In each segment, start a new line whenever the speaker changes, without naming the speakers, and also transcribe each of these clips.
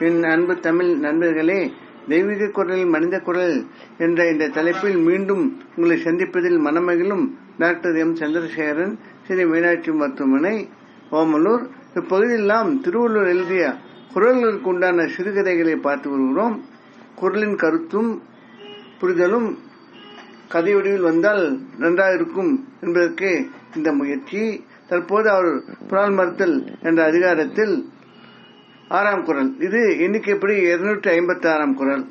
என் அன்பு தமிழ் நண்பர்களே தெய்வீக குரல் மனித குரல் என்ற இந்த தலைப்பில் மீண்டும் உங்களை சந்திப்பதில் மனமகிழும் டாக்டர் எம். சந்திரசேகரன் ஸ்ரீ மீனாட்சி மருத்துவமனை ஓமலூர். இப்பகுதியில் நாம் எழுதிய குரல்களுக்கு உண்டான சிறுகதைகளை பார்த்து வருகிறோம். குரலின் கருத்தும் புரிதலும் கதை வடிவில் வந்தால் நன்றாக இருக்கும் என்பதற்கு இந்த முயற்சி. தற்போது அவர் புறால் மறுத்தல் என்ற அதிகாரத்தில் ஆறாம் குரல். இது எண்ணிக்கை எப்படி? இருநூற்றி ஐம்பத்தி ஆறாம் குரல்.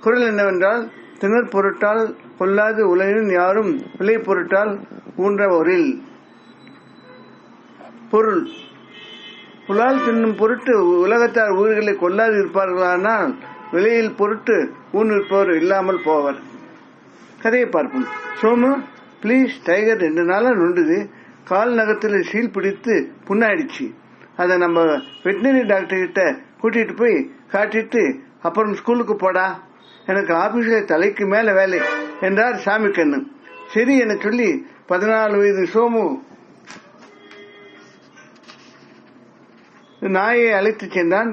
குரல் என்னவென்றால் திணற் பொருட்டால் கொல்லாது உலகின் யாரும் விலை பொருட்டால் ஊன்றவரில். பொருள். புலால் தின்னும் பொருட்டு உலகத்தார் உயிர்களை கொல்லாது இருப்பார்களானால் விலையில் பொருட்டு ஊன் இருப்பவர் இல்லாமல் போவர். கதையை பார்ப்போம். சோமு ப்ளீஸ் டைகர் ரெண்டு நாளாக நொண்டுது. கால் நகத்தில் சீல் பிடித்து புண்ணாயிடுச்சு. அதை நம்ம வெட்டினரி டாக்டர்கிட்ட கூட்டிகிட்டு கூட்டிட்டு போய் காட்டிட்டு அப்புறம் ஸ்கூலுக்கு போடா. எனக்கு ஆபீஸ்ல தலைக்கு மேல வேலை என்றார் சாமி கண்ணு. சரி என சொல்லி பதினாலு வயது சோமு நாயை அழைத்து சென்றான்.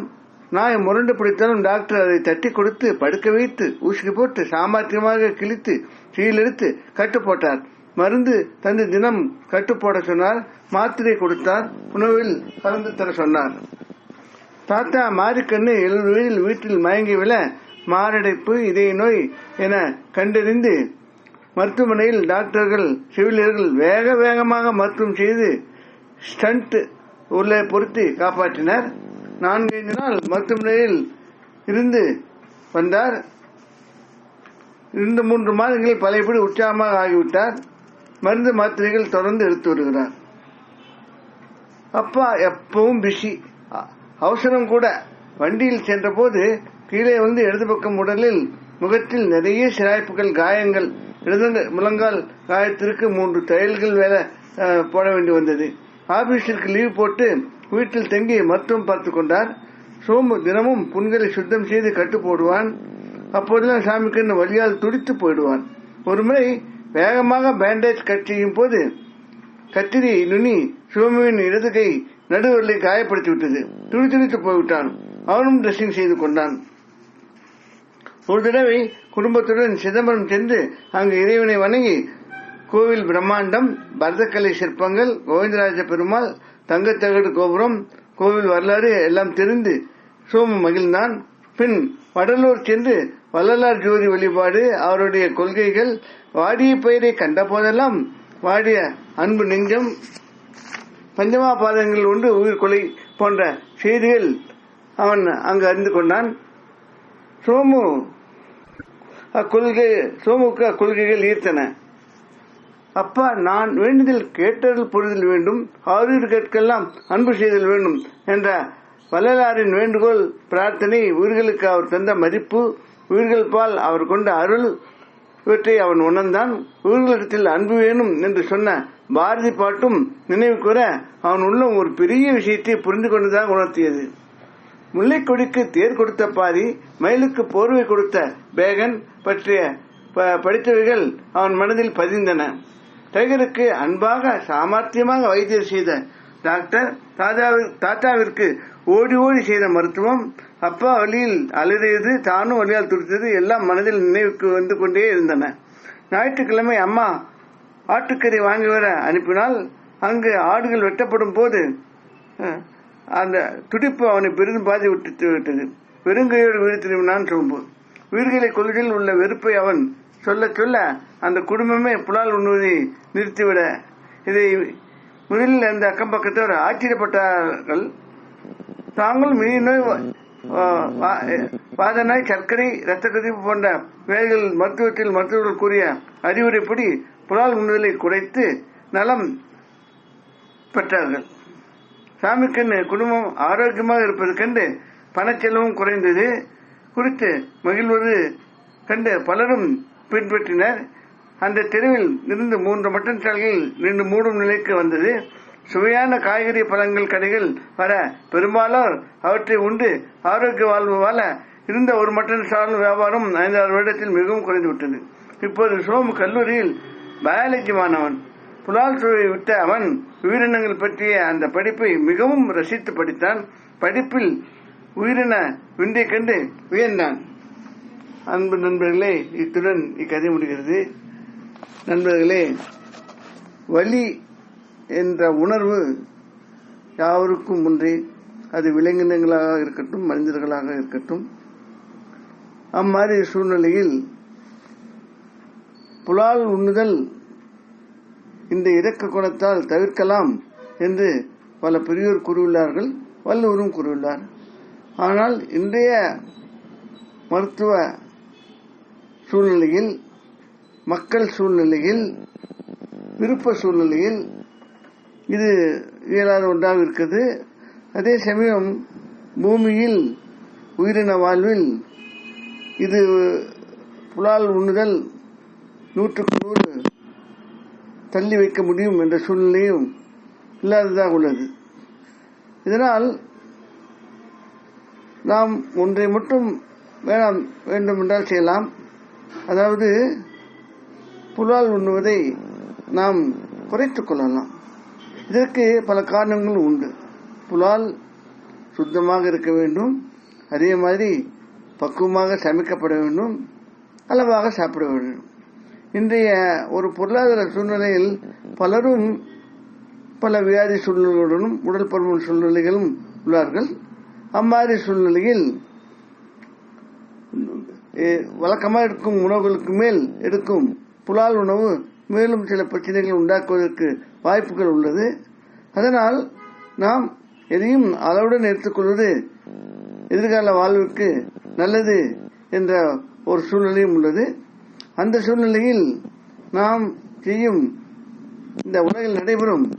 நாய் முரண்டு பிடித்தாலும் டாக்டர் அதை தட்டி கொடுத்து படுக்க வைத்து ஊசி போட்டு சாமர்த்தியமாக கிழித்து சீலெடுத்து கட்டு போட்டார். மருந்து தந்து தினம் கட்டுப்போட சொன்னார் மாத்திரை கொடுத்தார் உணவில் கலந்து தர சொன்னார். தாத்தா மாரிக்கண்ணு எழுபது வயதில் வீட்டில் மயங்கி விழ மாரடைப்பு இதய நோய் என கண்டறிந்து மருத்துவமனையில் டாக்டர்கள் செவிலியர்கள் வேக வேகமாக மருத்துவம் செய்து ஸ்டண்ட் உள்ளே பொருத்தி காப்பாற்றினர். நான்கைந்து நாள் மருத்துவமனையில் இருந்து வந்தார். இரண்டு மூன்று மாதங்களில் பழையபடி உற்சாகமாக ஆகிவிட்டார். மருந்து மாத்திரைகள் தொடர்ந்து எடுத்து வருகிறார். அப்பா எப்பவும் பிஸி அவசரம் கூட. வண்டியில் சென்றபோது கீழே வந்து இடது பக்கம் உடலில் முகத்தில் நிறைய சிராய்ப்புகள் காயங்கள். இடது முழங்கால் காயத்திற்கு மூன்று தையல்கள் வேலை போட வேண்டி வந்தது. ஆபீஸிற்கு லீவ் போட்டு வீட்டில் தங்கி மருத்துவம் பார்த்து கொண்டார். சோமு தினமும் புண்களை சுத்தம் செய்து கட்டு போடுவான். அப்போதெல்லாம் சாமிக்கு வழியால் துடித்து போயிடுவான். ஒருமுறை வேகமாக பேண்டேஜ் கட் செய்யும் போது கத்திரி நுனி சிவமியின் இடது கை நடுவரலை காயப்படுத்தி விட்டது துடி போய்விட்டான். அவனும் ட்ரெஸ்ஸிங் செய்து கொண்டான். ஒரு தடவை குடும்பத்துடன் சிதம்பரம் சென்று அங்கு இறைவனை வணங்கி கோவில் பிரம்மாண்டம் பரதக்கலை சிற்பங்கள் கோவிந்தராஜ பெருமாள் தங்கத்தகடு கோபுரம் கோவில் வரலாறு எல்லாம் தெரிந்து சோமு மகிழ்ந்தான். பின் வடலூர் சென்று வள்ளலார் ஜோதி வழிபாடு அவருடைய கொள்கைகள் வாடிய பெயரை கண்ட போதெல்லாம் வாடிய அன்பு நெஞ்சம் பஞ்சமா பாதங்கள் உண்டு உயிர் கொலை போன்ற செய்திகள் அவன் அங்கு அறிந்து கொண்டான். சோமு அக்கொள்கை சோமுக்கு அக்கொள்கைகள் ஈர்த்தன அப்பா நான் வேண்டுதல் கேட்டதில் புரிதல் வேண்டும் ஆறுதல் கேட்கெல்லாம் அன்பு செய்தல் வேண்டும் என்ற வள்ளலாரின் வேண்டுகோள் பிரார்த்தனை உயிர்களுக்கு அவர் தந்த மதிப்பு உயிர்கள் பால் அவர் கொண்ட அருள் இவற்றை அவன் உணர்ந்தான். உயிர்களிடத்தில் அன்பு வேணும் என்று சொன்ன பாரதி பாட்டும் நினைவு கூற அவன் உள்ளம் ஒரு பெரிய விஷயத்தை புரிந்து கொண்டுதான் உணர்த்தியது. முல்லை கொடிக்கு தேர் கொடுத்த பாரி மயிலுக்கு போர்வை கொடுத்த பேகன் பற்றிய படித்தவைகள் அவன் மனதில் பதிந்தன. டைகருக்கு அன்பாக சாமர்த்தியமாக வைத்தியம் செய்த டாக்டர் தாத்தாவிற்கு ஓடி ஓடி செய்த மருத்துவம் அப்பா வழியில் அழுதியது தானும் வழியால் துடித்தது எல்லாம் மனதில் நினைவுக்கு வந்து கொண்டே இருந்தன. ஞாயிற்றுக்கிழமை அம்மா ஆட்டுக்கறி வாங்கி வர அனுப்பினால் அங்கு ஆடுகள் வெட்டப்படும் போது அந்த துடிப்பு அவனை பெரிதும் பாதி விட்டு விட்டது. வெறுங்கையோடு வீடு திரும்பினான் சோம்பு. உயிர்களை கொள்கையில் உள்ள வெறுப்பை அவன் சொல்ல சொல்ல அந்த குடும்பமே புலால் உண்ணுவதை நிறுத்திவிட. இதை முதலில் அந்த அக்கம் பக்கத்தவர் ஆச்சரியப்பட்டார்கள். தாங்கள் மீதி நோய் வாத சர்க்கரை ரத்த கொதிப்பு போன்ற வேலைகள் மருத்துவத்தில் மருத்துவர்கள் கூறிய அறிவுரைப்படி புலால் உண்ணுதலை குறைத்து நலம் பெற்றார்கள். சாமிக்கண்ணு குடும்பம் ஆரோக்கியமாக இருப்பது கண்டு பணச்செலவும் குறைந்தது. குறித்து மகிழ்வது கண்டு பலரும் பின்பற்றினர். அந்த தெருவில் இருந்து மூன்று மட்டன் சாலைகள் நின்று மூடும் நிலைக்கு வந்தது. சுவையான காய்கறி பழங்கள் கடைகள் வர பெரும்பாலோர் அவற்றை உண்டு. ஆரோக்கிய வாழ்வு வாழ இருந்த ஒரு மட்டன் சார்ந்த வியாபாரம் ஐந்தாறு வருடத்தில் மிகவும் குறைந்து விட்டது இப்போது சோமு கல்லூரியில் பயாலஜி மாணவன். புலால் சுவை விட்ட அவன் உயிரினங்கள் பற்றிய அந்த படிப்பை மிகவும் ரசித்து படித்தான். படிப்பில் உயிரின விந்தை கண்டு உயர்ந்தான். அன்பு நண்பர்களே இத்துடன் இக்கதை முடிகிறது. நண்பர்களே வலி என்ற உணர்வு யாவருக்கும் முன்றே அது விலங்கினங்களாக இருக்கட்டும் மனிதர்களாக இருக்கட்டும். அம்மாதிரி சூழ்நிலையில் புலால் உண்ணுதல் இந்த இறக்க குணத்தால் தவிர்க்கலாம் என்று பல பெரியோர் கூறியுள்ளார்கள் வள்ளுவரும் கூறியுள்ளார். ஆனால் இன்றைய மருத்துவ சூழ்நிலையில் மக்கள் சூழ்நிலையில் விருப்ப சூழ்நிலையில் இது இயலாத ஒன்றாக இருக்கிறது. அதே சமயம் பூமியில் உயிரின வாழ்வில் இது புலால் உண்ணுதல் நூற்றுக்கு நூறு தள்ளி வைக்க முடியும் என்ற சூழ்நிலையும் இல்லாததாக உள்ளது. இதனால் நாம் ஒன்றை மட்டும் வேணாம் வேண்டும் என்றால் செய்யலாம். அதாவது புலால் உண்ணுவதை நாம் குறைத்துக் கொள்ளலாம். இதற்கு பல காரணங்கள் உண்டு. புலால் சுத்தமாக இருக்க வேண்டும். அதே மாதிரி பக்குவமாக சமைக்கப்பட வேண்டும். அளவாக சாப்பிட வேண்டும். இன்றைய ஒரு பொருளாதார சூழ்நிலையில் பலரும் பல வியாதி சூழ்நிலைகளுடனும் உடல் பருமன் சூழ்நிலைகளும் உள்ளார்கள். அம்மாதிரி சூழ்நிலையில் வழக்கமாக எடுக்கும் உணவுகளுக்கு மேல் எடுக்கும் புலால் உணவு மேலும் சில பிரச்சனைகள் உண்டாக்குவதற்கு வாய்ப்புகள் உள்ளது. அதனால் நாம் எதையும் அளவுடன் எடுத்துக்கொள்வது எதிர்கால வாழ்வுக்கு நல்லது என்ற ஒரு சூழ்நிலையும் உள்ளது. அந்த சூழ்நிலையில் நாம் செய்யும் இந்த உலகில் நடைபெறும்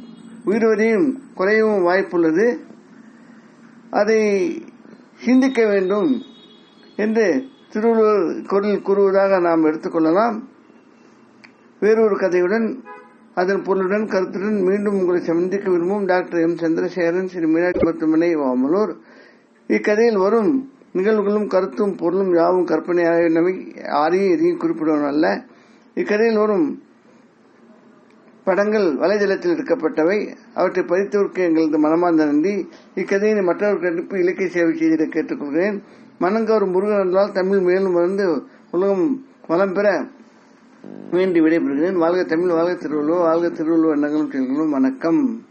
உயிர்வதையும் குறையவும் வாய்ப்புள்ளது. அதை சிந்திக்க வேண்டும் என்று திருவள்ளுவர் குரல் கூறுவதாக நாம் எடுத்துக்கொள்ளலாம். வேறொரு கதையுடன் அதன் பொருளுடன் கருத்துடன் மீண்டும் உங்களை சந்திக்க விரும்பும் டாக்டர் எம். சந்திரசேகரன் ஸ்ரீ மீனாட்சி மருத்துவமனை வாமலூர். இக்கதையில் வரும் நிகழ்வுகளும் கருத்தும் பொருளும் யாவும் கற்பனையானவை யாரையும் எதையும் குறிப்பிடுவன் அல்ல. இக்கதையில் வரும் படங்கள் வலைதளத்தில் எடுக்கப்பட்டவை. அவற்றை பதித்தவருக்கு எங்களது மனமார்ந்த நன்றி. இக்கதையை மற்றவருக்கு அனுப்பி இலக்கிய சேவை செய்திட கேட்டுக்கொள்கிறேன். மனங்கவரும் முருகன் என்றால் தமிழ் மேலும் வந்து உலகம் வளம் பெற வேண்டி விடைபெறுகிறேன். வாழ்க தமிழ் வாழ்க திருவள்ளுவர் வாழ்க திருவள்ளுவர் நகரும் செயல்களும் வணக்கம்.